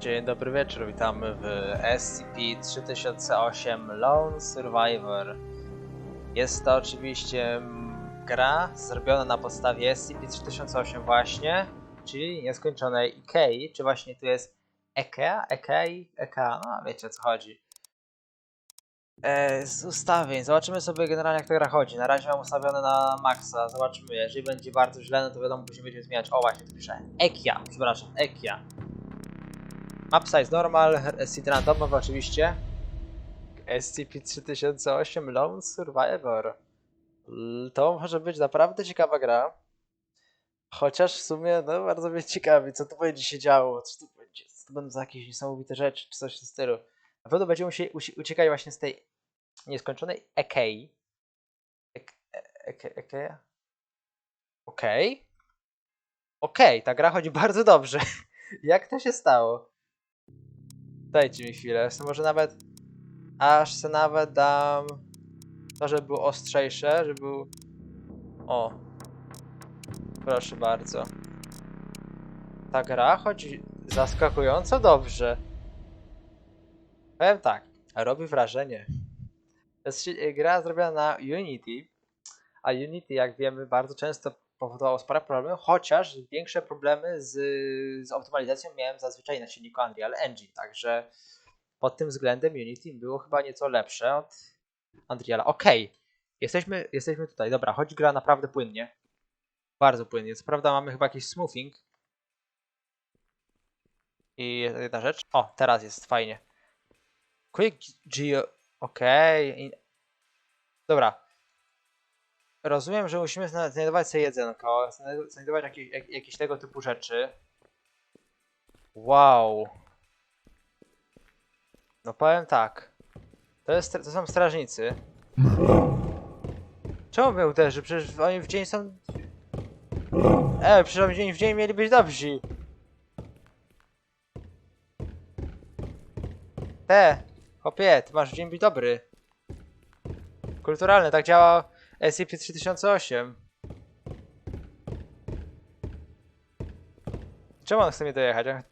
Dzień dobry wieczór, witamy w SCP-3008 Lone Survivor. Jest to oczywiście gra zrobiona na podstawie SCP-3008 właśnie, czyli nieskończonej Ikei, czy właśnie tu jest Ekea, Ekei, Eka, no wiecie o co chodzi. E, z ustawień, zobaczymy sobie generalnie jak ta gra chodzi. Na razie mam ustawione na maksa, zobaczymy. Jeżeli będzie bardzo źle, no to wiadomo, później będziemy zmieniać. O właśnie, tu piszę Ekia, przepraszam, Ekia. Map size normal, seed randomowy oczywiście. SCP-3008 Lone Survivor. To może być naprawdę ciekawa gra. Chociaż w sumie, no bardzo mnie ciekawi, co tu będzie się działo, co tu będzie, co to będą za jakieś niesamowite rzeczy, czy coś w tym stylu. Na pewno będziemy usi- uciekać właśnie z tej nieskończonej Ekei. Ek- e- Eke- Ekeja? Okej. Okej, ta gra chodzi bardzo dobrze. Jak to się stało? Dajcie mi chwilę. Może nawet. Aż se nawet dam. To, żeby było ostrzejsze, żeby był. O. Proszę bardzo. Ta gra chodzi zaskakująco dobrze. Powiem tak, robi wrażenie. To jest gra zrobiona na Unity, a Unity, jak wiemy, bardzo często powodowało spore problemy, chociaż większe problemy z, z optymalizacją miałem zazwyczaj na silniku Unreal Engine, także pod tym względem Unity było chyba nieco lepsze od Unreala. Okej, jesteśmy, jesteśmy tutaj, dobra, choć gra naprawdę płynnie. Bardzo płynnie. Co prawda mamy chyba jakiś smoothing. I jedna rzecz. O, teraz jest fajnie. Quick Geo. Okej. i- Dobra. Rozumiem, że musimy zna- znajdować sobie jedzonko, zna- znajdować jakieś, jak, jakieś tego typu rzeczy. Wow. No powiem tak. To, jest, to są strażnicy. Czemu mnie uderzy? Przecież oni w dzień są... E, przecież oni w dzień w dzień mieli być dobrzy. Te, chłopie, ty masz w dzień być dobry. Kulturalny, tak działa SCP-3008. Czemu on chce mnie dojechać? On-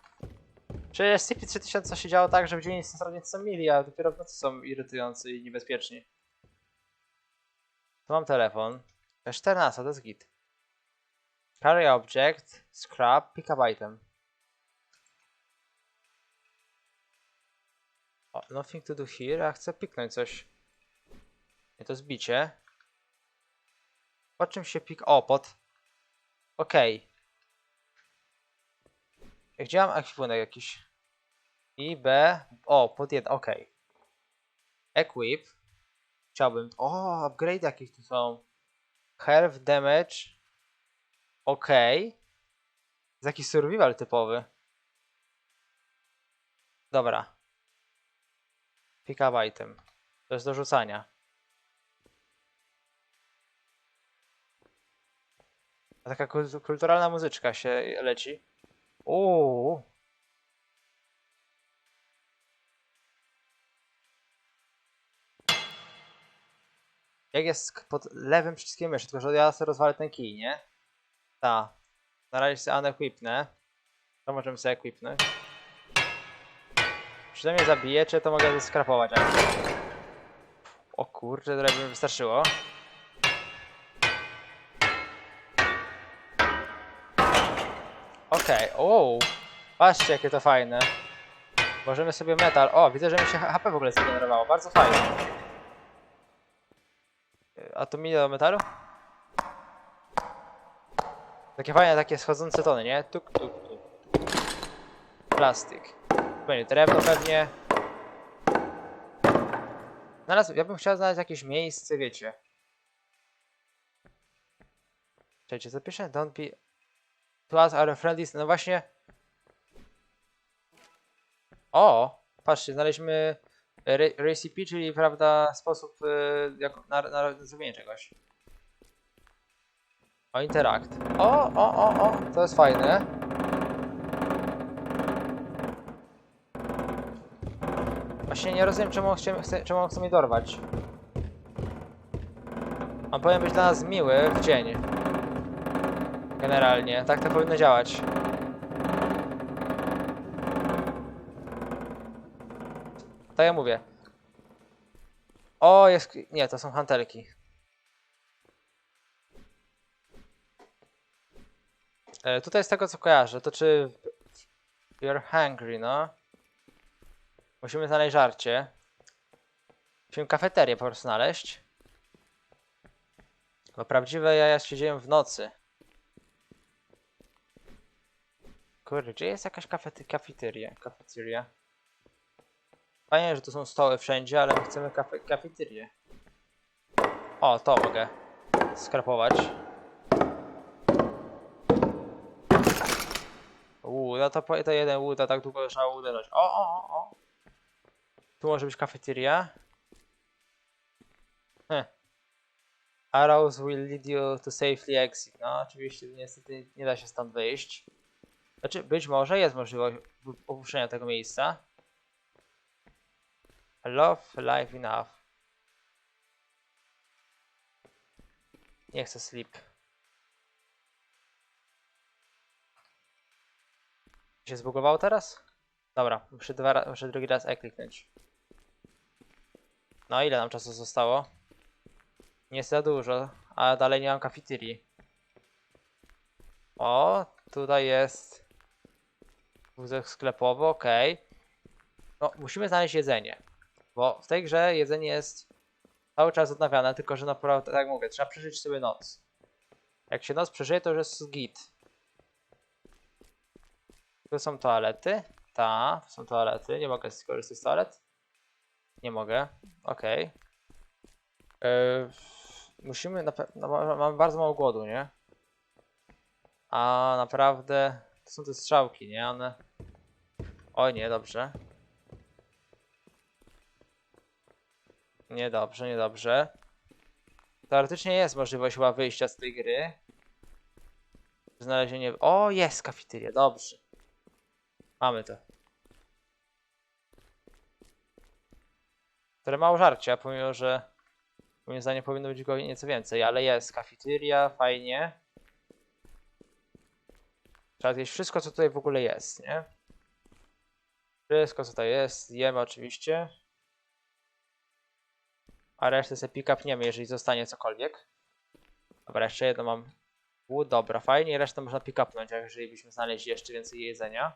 Przecież SCP-3008 się działo tak, że w dzień strażnicy są mili, a dopiero w nocy są irytujący i niebezpieczni. Tu mam telefon. P14, to jest git. Carry object, scrap, pick up item. O, nothing to do here, a chcę piknąć coś. Nie, to zbicie. Po czym się pik... O, pod... Okej. Gdzie mam ekwipunek jakiś? I, B... O, pod jeden, okej. Equip. Chciałbym... O, upgrade jakieś tu są. Health, damage. Okej. Jest jakiś survival typowy. Dobra. Pick up item. To jest do rzucania. Taka kul- kulturalna muzyczka się leci. Uuu. Jak jest pod lewym przyciskiem myszy, tylko że ja sobie rozwalę ten kij, nie? Ta. Na razie sobie unequipnę. To możemy sobie equipnąć. Czy to mnie zabije, czy to mogę skrapować? O kurczę, to by wystarczyło. Okej, o, Patrzcie, jakie to fajne. Możemy sobie metal. O, widzę, że mi się HP w ogóle zgenerowało. Bardzo fajnie. Y, A to mi do metalu? Takie fajne, takie schodzące tony, nie? Tuk, tuk, tuk. Plastik. Będzie drewno pewnie. Znalazł, ja bym chciał znaleźć jakieś miejsce, wiecie. Czekajcie, co pisze? Don't be... To us our friends. No właśnie... O! Patrzcie, znaleźliśmy re recipe, czyli prawda, sposób y, jak, na, na zrobienie czegoś. O, interakt. O, o, o, o, to jest fajne. Właśnie nie rozumiem, czemu on chce, czemu on chce mnie dorwać. On powinien być dla nas miły w dzień. Generalnie, tak to powinno działać. Tak jak mówię. O, jest... Nie, to są hantelki. E, tutaj z tego co kojarzę, to czy... You're hungry, no. Musimy znaleźć żarcie. Musimy kafeterię po prostu znaleźć. Bo prawdziwe jaja się dzieją w nocy. Kurde, gdzie jest jakaś kafeteria? Kafeteria. Fajnie, że tu są stoły wszędzie, ale my chcemy kafe, kafeterię. O, to mogę skrapować. Uuu, no to, to jeden łód, a tak długo trzeba uderzać. O, o, o, o. Tu może być kafeteria. Heh. Arrows will lead you to safely exit. No, oczywiście niestety nie da się stąd wyjść. Znaczy, być może jest możliwość opuszczenia tego miejsca. Love life enough. Nie chcę sleep. Się zbugowało teraz? Dobra, muszę, dwa, muszę drugi raz E kliknąć. No ile nam czasu zostało? Nie za dużo, a dalej nie mam kafeterii. O, tutaj jest wózek sklepowy, okej. No, musimy znaleźć jedzenie. Bo w tej grze jedzenie jest cały czas odnawiane, tylko że naprawdę, tak jak mówię, trzeba przeżyć sobie noc. Jak się noc przeżyje, to już jest git. Tu są toalety. Ta, są toalety. Nie mogę skorzystać z toalet. Nie mogę. Okej. Yy, musimy. Na, no, ma- mamy bardzo mało głodu, nie? A naprawdę. Są te strzałki, nie? One. Oj, nie, dobrze. Niedobrze, niedobrze. Teoretycznie jest możliwość chyba wyjścia z tej gry. Znalezienie. O, jest kafeteria, dobrze. Mamy to. Które mało żarcia, pomimo że moim zdaniem powinno być go nieco więcej, ale jest kafeteria, fajnie. Trzeba zjeść wszystko, co tutaj w ogóle jest, nie? Wszystko, co tutaj jest, jemy oczywiście. A resztę sobie pick-upniemy, jeżeli zostanie cokolwiek. Dobra, jeszcze jedno mam. U, dobra, fajnie, resztę można pick-upnąć, jeżeli byśmy znaleźli jeszcze więcej jedzenia.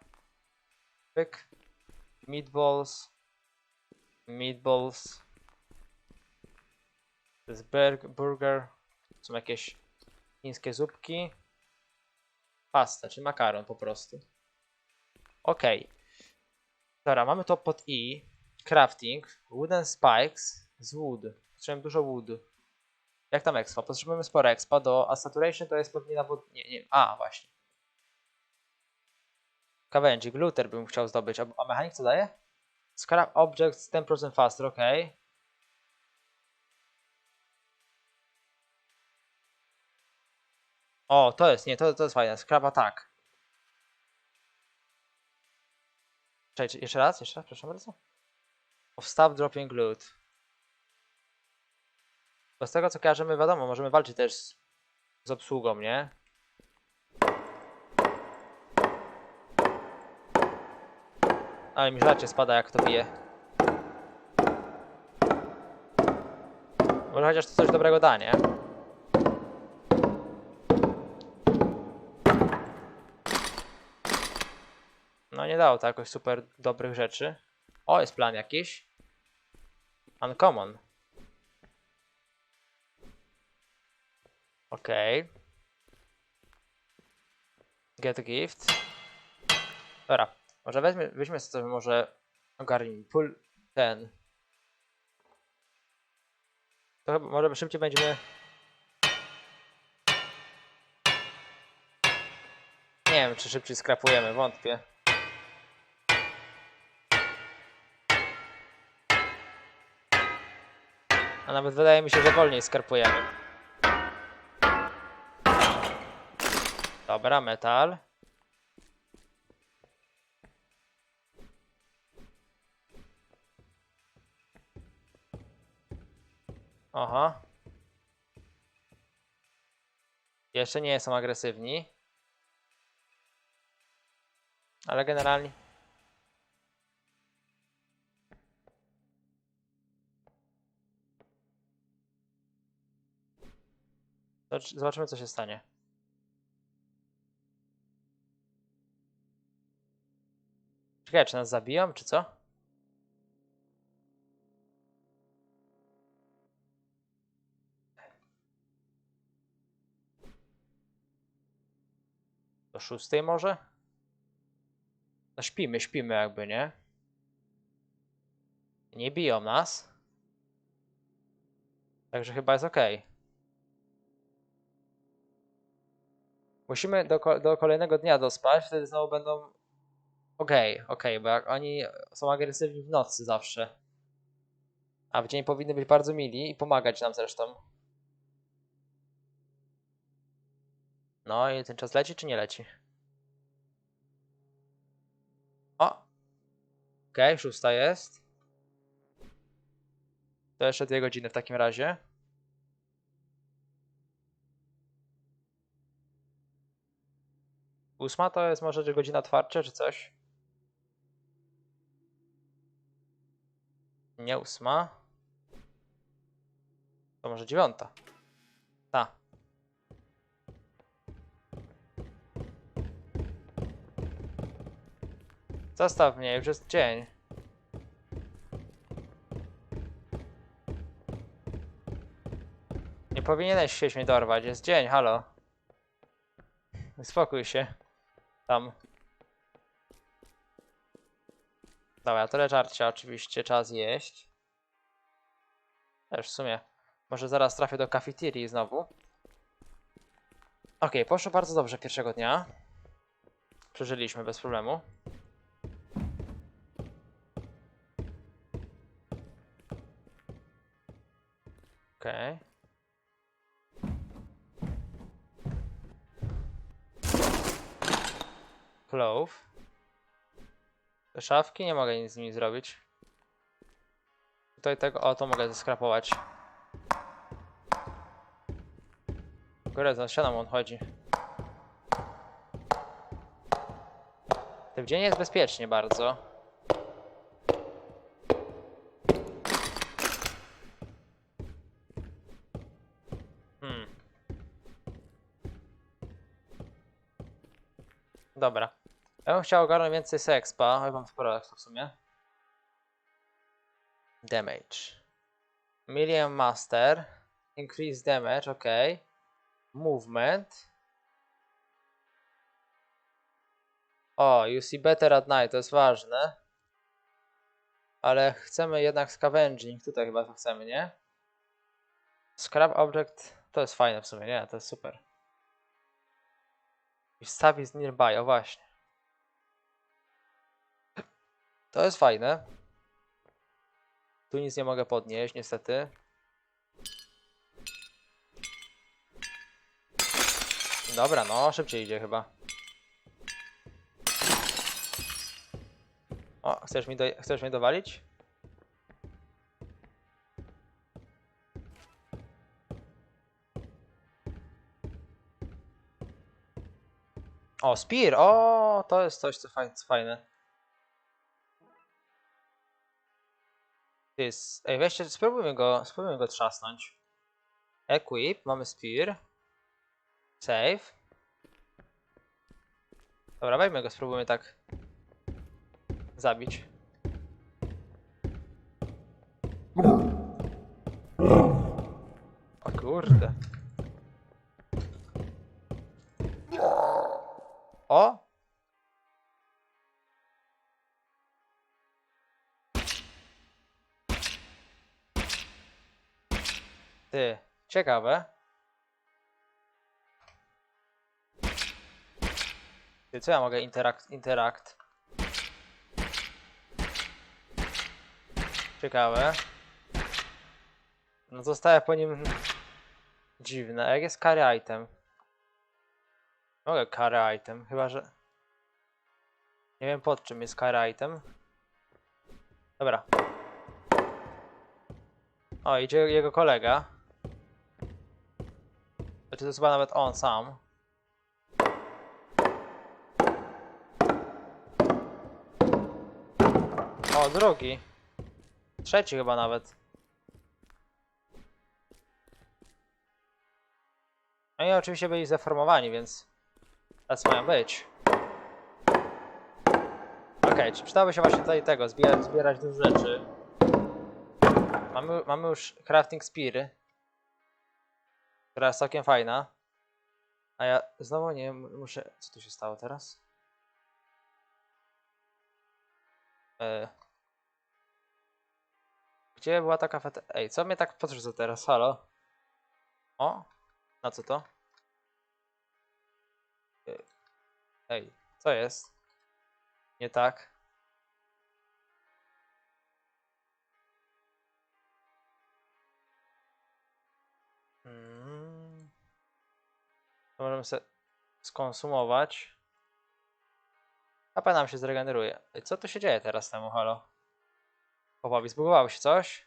Pyk. Meatballs. Meatballs. To jest burg- burger. Są jakieś chińskie zupki. Pasta, czy makaron po prostu. Okej. Dobra, mamy to pod I. Crafting. Wooden spikes z wood. Potrzebujemy dużo wood. Jak tam expa? Potrzebujemy sporo expa do... A saturation to jest pewnie na. Nie, nie. A, właśnie. Kawędzik, looter bym chciał zdobyć. A, a mechanik co daje? Scrap objects 10% faster, ok. O, to jest, nie, to, to jest fajne. Scrap attack. Czekaj, jeszcze raz, jeszcze raz, proszę bardzo. Of stop dropping loot. Bo z tego co kojarzymy, wiadomo, możemy walczyć też z, z obsługą, nie? Ale mi żarcie spada jak to bije. Może chociaż to coś dobrego da, nie? Nie dało to jakoś super dobrych rzeczy. O, jest plan jakiś. Uncommon. Okej. Get a gift. Dobra, może weźmy, weźmy sobie może ogarnij pull ten. To chyba może szybciej będziemy. Nie wiem, czy szybciej skrapujemy, wątpię. A nawet wydaje mi się, że wolniej skarpujemy. Dobra, metal. Aha. Jeszcze nie są agresywni. Ale generalnie. Zobaczymy, co się stanie. Czekaj, czy nas zabiją, czy co? Do szóstej może? No śpimy, śpimy jakby, nie? Nie biją nas. Także chyba jest ok. Musimy do, do kolejnego dnia dospać, wtedy znowu będą okej, okej, bo jak oni są agresywni w nocy zawsze. A w dzień powinny być bardzo mili i pomagać nam zresztą. No i ten czas leci czy nie leci? O! Okej, szósta jest. To jeszcze dwie godziny w takim razie. Ósma to jest może godzina otwarcia czy coś? Nie ósma. To może dziewiąta. Ta. Zostaw mnie, już jest dzień. Nie powinieneś chcieć mnie dorwać, jest dzień, halo. Spokój się. Tam. Dobra, tyle żarcia oczywiście, czas jeść. Też w sumie. Może zaraz trafię do kafeterii znowu. Okej, poszło bardzo dobrze pierwszego dnia. Przeżyliśmy bez problemu. Okej. Clove. Te szafki nie mogę nic z nimi zrobić. Tutaj tego, o to mogę zeskrapować. Górę za ścianą on chodzi. W dzień jest bezpiecznie bardzo. Chciał ogarnąć więcej sexpa. Ja mam sporo expa w sumie. Damage. Million Master. Increase damage, ok. Movement. O, you see better at night, to jest ważne. Ale chcemy jednak scavenging, tutaj chyba to chcemy, nie? Scrap object, to jest fajne w sumie, nie? To jest super. I staw is nearby, o właśnie. To jest fajne. Tu nic nie mogę podnieść, niestety. Dobra, no, szybciej idzie chyba. O, chcesz mi do... chcesz mnie dowalić? O, Spear! O, to jest coś, co fajne. Jest... Ej, weźcie, spróbujmy go, spróbujmy go trzasnąć. Equip, mamy Spear. Save. Dobra, weźmy go, spróbujmy tak zabić. O kurde. O! Ty, ciekawe. Ty, co ja mogę interakt, interakt? Ciekawe. No zostaje po nim dziwne. Jak jest carry item? Mogę carry item, chyba że... Nie wiem pod czym jest carry item. Dobra. O, idzie jego kolega. Znaczy to jest chyba nawet on sam. O, drugi. Trzeci chyba nawet. No i oczywiście byli zdeformowani, więc tacy mają być. Okej, czy przydałoby się właśnie tutaj tego, zbierać, zbierać dużo rzeczy. Mamy, mamy już crafting spear, jest całkiem fajna. A ja znowu nie muszę... Co tu się stało teraz? E... Gdzie była ta kafeteria? Ej, co mnie tak podrzuca teraz? Halo? O? Na co to? E, Ej, co jest? Nie tak. Mm. To możemy sobie skonsumować. A nam się zregeneruje. Co tu się dzieje teraz temu, halo? Chłopowi, zbugowało się coś?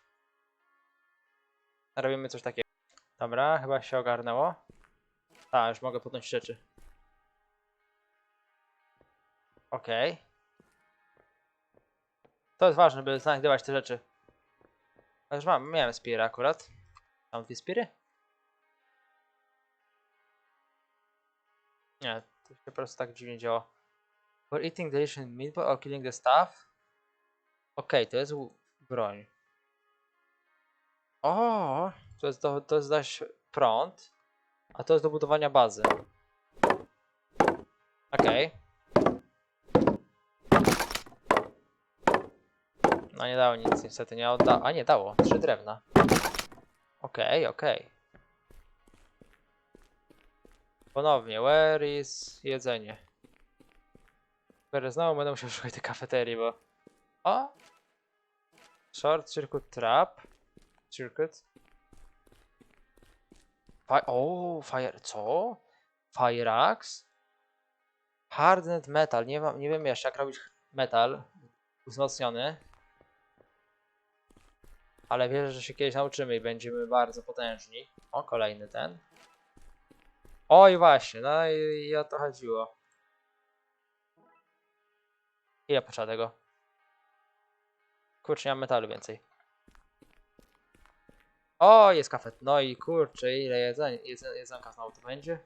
Robimy coś takiego. Dobra, chyba się ogarnęło. A, już mogę podnosić rzeczy. Okej. To jest ważne, by znajdować te rzeczy. A już mam, miałem spiry akurat. Mam dwie spiry? Nie, to się po prostu tak dziwnie działa. For eating delicious meatball or killing the staff? Okej, to jest broń. O, to jest, do, to jest zaś prąd, a to jest do budowania bazy. Okej. No nie dało nic, niestety nie odda... A nie, dało. Trzy drewna. Okej, okej. Ponownie, where is jedzenie? Teraz znowu będę musiał szukać tej kafeterii, bo... O! Short circuit trap. Circuit. Fi o, fire... Co? Fire axe? Hardened metal. Nie, mam, nie wiem jeszcze jak robić metal wzmocniony. Ale wierzę, że się kiedyś nauczymy i będziemy bardzo potężni. O, kolejny ten. Oj, właśnie, no i, i o to chodziło. Ile potrzeba tego? Kurczę, nie mam metalu więcej. O, jest kafet. No i kurczę, ile jedzenia, jedzen, jedzonka znowu to będzie?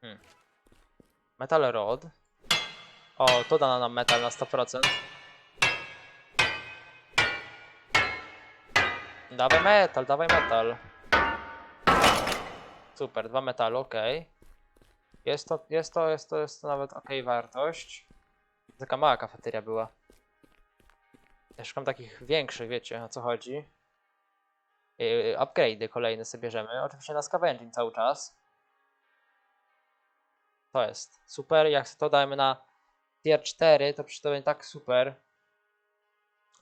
Hmm. Metal rod. O, to da nam metal na 100%. Dawaj metal, dawaj metal. Super, dwa metalu, ok. Jest to, jest to, jest to, jest to nawet ok wartość. Taka mała kafeteria była. Ja szukam takich większych, wiecie o co chodzi. Yy, upgrade'y kolejne sobie bierzemy. Oczywiście na scavenging cały czas. To jest super. Jak to dajemy na tier 4, to przy to będzie tak super.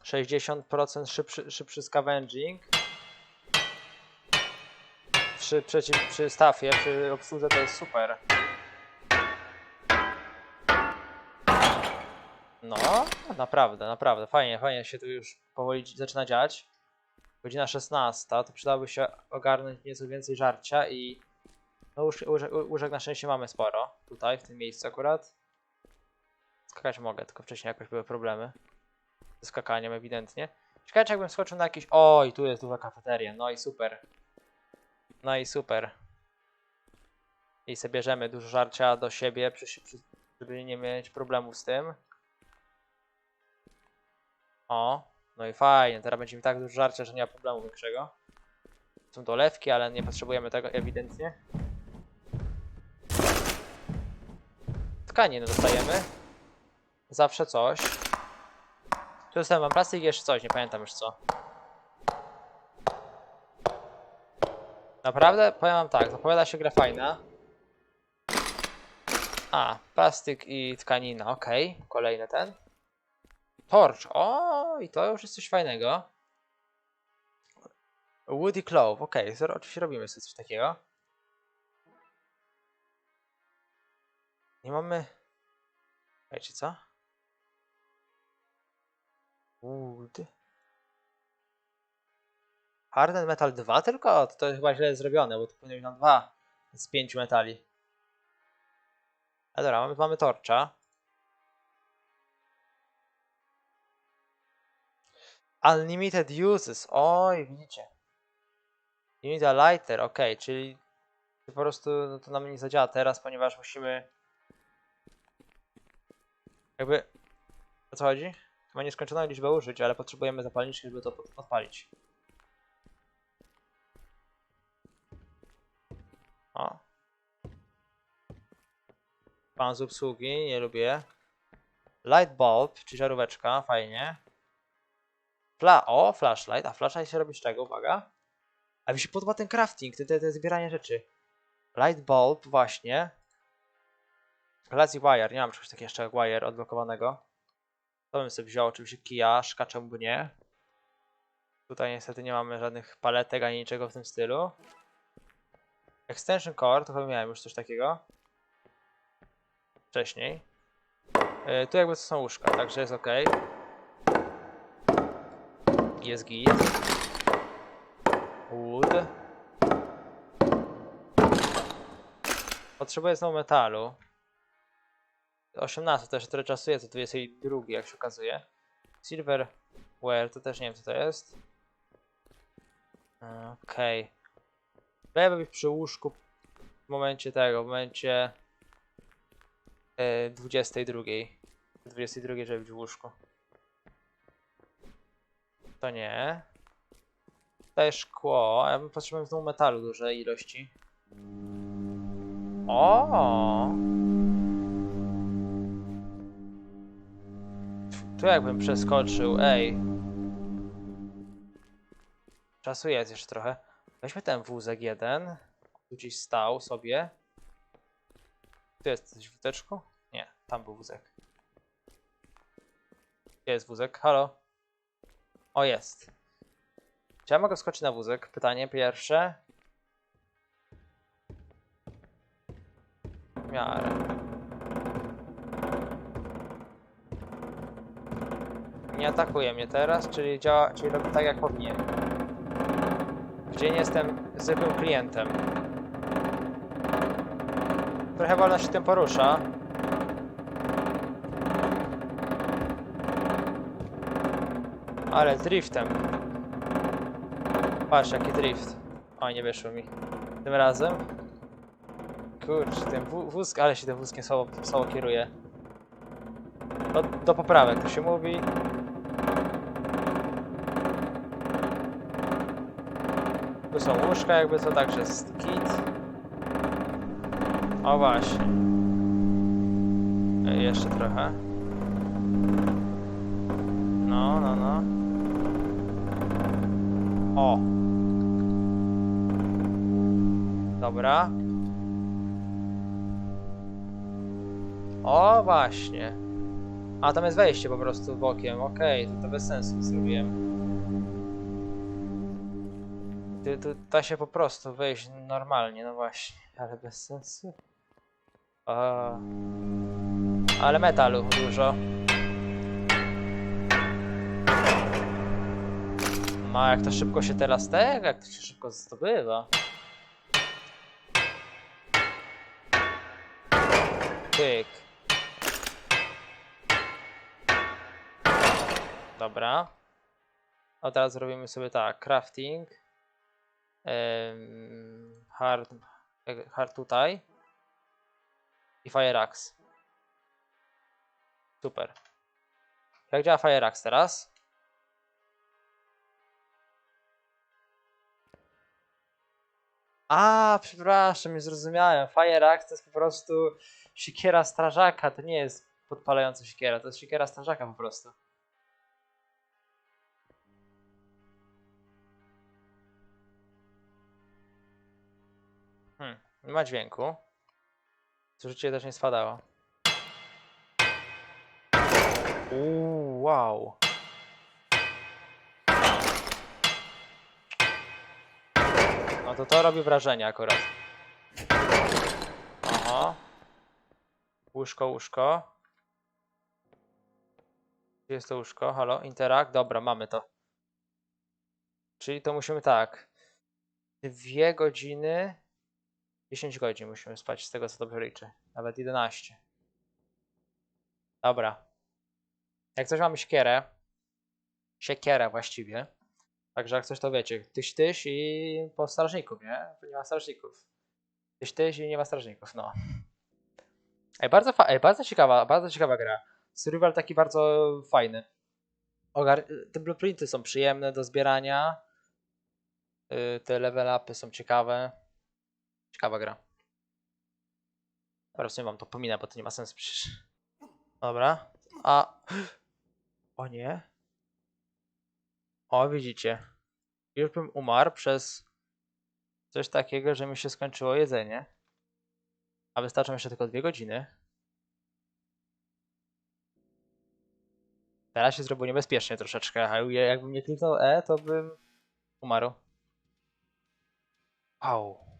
60% szybszy, szybszy scavenging. Przy, przeciw, przy stafie, przy obsłudze to jest super. No, naprawdę, naprawdę. Fajnie, fajnie się tu już powoli zaczyna dziać. Godzina 16, to przydałoby się ogarnąć nieco więcej żarcia i no łóż, łóżek, łóżek na szczęście mamy sporo. Tutaj, w tym miejscu akurat. Skakać mogę, tylko wcześniej jakoś były problemy. Skakaniem ewidentnie. Ciekawe, czy jakbym skoczył na jakiś... Oj, tu jest duża kafeteria, no i super. No i super. I sobie bierzemy dużo żarcia do siebie, żeby nie mieć problemów z tym. O, no i fajnie, teraz będzie mi tak dużo żarcia, że nie ma problemu większego. Są dolewki, ale nie potrzebujemy tego ewidentnie. Tkaniny dostajemy. Zawsze coś. Tu dostałem mam plastik i jeszcze coś, nie pamiętam już co. Naprawdę? Powiem wam tak, zapowiada się gra fajna. A, plastik i tkanina, okej. Kolejny ten. Torch, o i to już jest coś fajnego. Woody Clove, okej, okay. oczywiście robimy sobie coś takiego. Nie mamy... Wiecie co? Wood. Hardened Metal 2 tylko? To, to chyba źle zrobione, bo tu powinno być na 2 z 5 metali. A dobra, mamy, mamy torcza. Unlimited uses. Oj, widzicie. A lighter, ok, czyli po prostu no to nam nie zadziała teraz, ponieważ musimy jakby o co chodzi? Ma nieskończoną liczbę użyć, ale potrzebujemy zapalniczki, żeby to odpalić. O. Pan z obsługi, nie lubię. Light bulb, czyli żaróweczka, fajnie. Fla o, flashlight. A flashlight się robi z czego? Uwaga. A mi się podoba ten crafting, te, te, te zbieranie rzeczy. Light bulb, właśnie. Lazy wire, nie mam czegoś takiego jeszcze wire odblokowanego. To bym sobie wziął oczywiście kijasz, czemu nie. Tutaj niestety nie mamy żadnych paletek ani niczego w tym stylu. Extension cord, to chyba miałem już coś takiego. Wcześniej. Yy, tu jakby to są łóżka, także jest ok. Jest git. Wood. Potrzebuję znowu metalu. 18 to jeszcze tyle czasu jest, to 22 jak się okazuje. Silverware to też nie wiem co to jest. Okej. Okay. być przy łóżku w momencie tego, w momencie e, 22. 22 żeby być w łóżku. To nie. Tutaj szkło, a ja bym potrzebował znowu metalu dużej ilości. O! Tu jakbym przeskoczył, ej. Czasu jest jeszcze trochę. Weźmy ten wózek jeden. Tu gdzieś stał sobie. Tu jest coś w wózeczku? Nie, tam był wózek. Gdzie jest wózek? Halo? O, jest. Czy ja mogę skoczyć na wózek? Pytanie pierwsze. W miarę. Nie atakuje mnie teraz, czyli działa, czyli robi tak jak powinien. W dzień jestem zwykłym klientem. Trochę wolno się tym porusza. Ale driftem. Patrz jaki drift. O, nie wyszło mi. Tym razem. Kurczę, ten wó- wózk, ale się tym wózkiem słabo, słabo kieruje. Do, do poprawek to się mówi. Tu są łóżka, jakby to także jest kit. O właśnie. Jeszcze trochę. No, no, no. O. Dobra. O, właśnie. A, tam jest wejście po prostu bokiem. Okej, to, to bez sensu zrobiłem. Tu, da się po prostu wejść normalnie, no właśnie, ale bez sensu. A... Ale metalu dużo. Ma jak to szybko się teraz tego, jak to się szybko zdobywa. Pyk. Dobra. A teraz zrobimy sobie tak, crafting. Hard, e, hard tutaj. I Fire Axe. Super. Jak działa Fire Axe teraz? A, przepraszam, nie zrozumiałem. Fire Axe to jest po prostu siekiera strażaka, to nie jest podpalająca siekiera, to jest siekiera strażaka po prostu. Nie ma dźwięku. Zużycie też nie spadało. Uuu, wow. No to to robi wrażenie akurat. Oho. Łóżko, łóżko. Gdzie jest to łóżko? Halo, interakt? Dobra, mamy to. Czyli to musimy tak. Dwie godziny. 10 godzin musimy spać, z tego co dobrze liczę. Nawet 11. Dobra. Jak coś mamy siekierę. Siekierę właściwie. Także jak coś to wiecie, tyś tyś i po strażników, nie? Nie ma strażników. Tyś tyś i nie ma strażników, no. Ej, bardzo, fa- ej, bardzo ciekawa, bardzo ciekawa gra. Survival taki bardzo fajny. Ogar te blueprinty są przyjemne do zbierania. Yy, te level upy są ciekawe. Ciekawa gra. Teraz nie wam to pominę, bo to nie ma sensu przecież. Dobra. A. O nie. O, widzicie. Już bym umarł przez coś takiego, że mi się skończyło jedzenie. A wystarczą jeszcze tylko dwie godziny. Teraz się zrobiło niebezpiecznie troszeczkę, a jakbym nie kliknął E, to bym umarł. Au.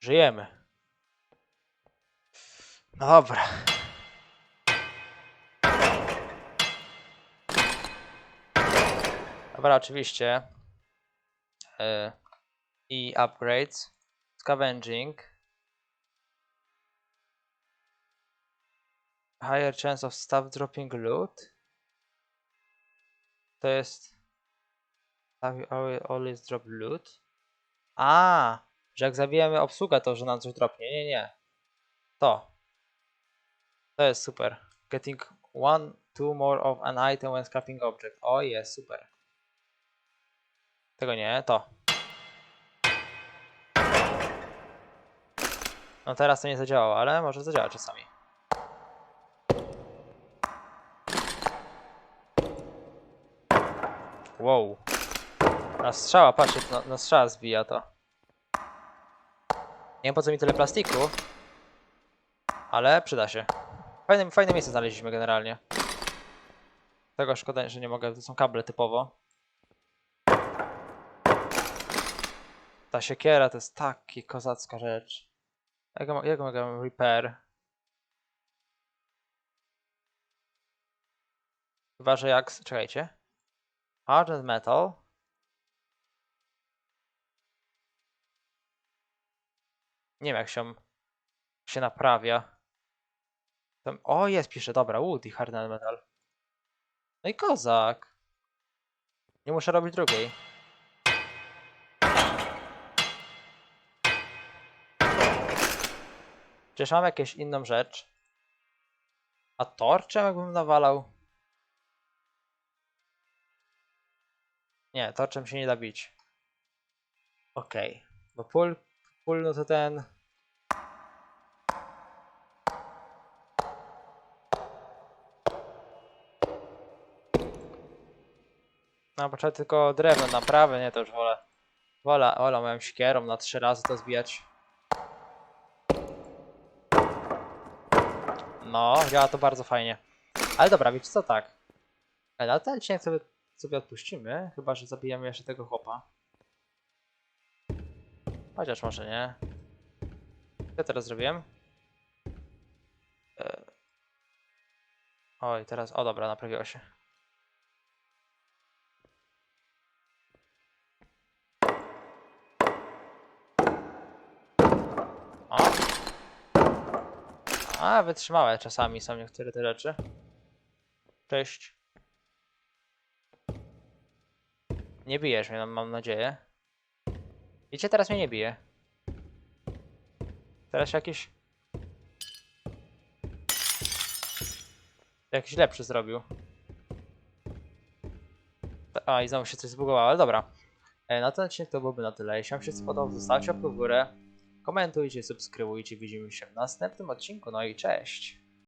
Żyjemy. No dobra. Dobra, oczywiście. E, I upgrades. Scavenging. Higher chance of staff dropping loot. To jest. Staff always drop loot. A, że jak zabijemy obsługę, to że nam coś dropnie. Nie, nie. To. To jest super. Getting one, two more of an item when scrapping object. O, jest super. Tego nie, to. No teraz to nie zadziałało, ale może zadziała czasami. Wow. Na strzała, patrzcie, na, na strzała zbija to. Nie wiem po co mi tyle plastiku. Ale przyda się. Fajne, fajne miejsce znaleźliśmy generalnie. Tego szkoda, że nie mogę, to są kable typowo. Ta siekiera to jest taki kozacka rzecz. Jak, jak mogę repair? Chyba, że jak... Czekajcie. Hardened metal. Nie wiem jak się, się naprawia. Tam, o jest, pisze, dobra, wood i hardened metal. No i kozak. Nie muszę robić drugiej. Przecież mam jakąś inną rzecz. A torczem jakbym nawalał? Nie, torczem się nie da bić. Okej. Bo pól, pól no to ten... No, potrzeba tylko drewno naprawy, nie, to już wolę. Wolę, wolę moją sikierą na trzy razy to zbijać. No, działa to bardzo fajnie. Ale dobra, wiecie co, tak. E, Na ten odcinek sobie, sobie odpuścimy, chyba że zabijemy jeszcze tego chłopa. Chociaż może nie. Co teraz zrobiłem? E... Oj, teraz, o dobra, naprawiło się. O. A, wytrzymałe czasami są niektóre te rzeczy. Cześć. Nie bijesz mnie, no, mam nadzieję. Wiecie, teraz mnie nie bije. Teraz jakiś... Jakiś lepszy zrobił. A, i znowu się coś zbugowało, ale dobra. E, Na ten odcinek to byłoby na tyle. Jeśli wam się spodobał, zostawcie łapkę w górę. Komentujcie, subskrybujcie. Widzimy się w następnym odcinku. No i cześć.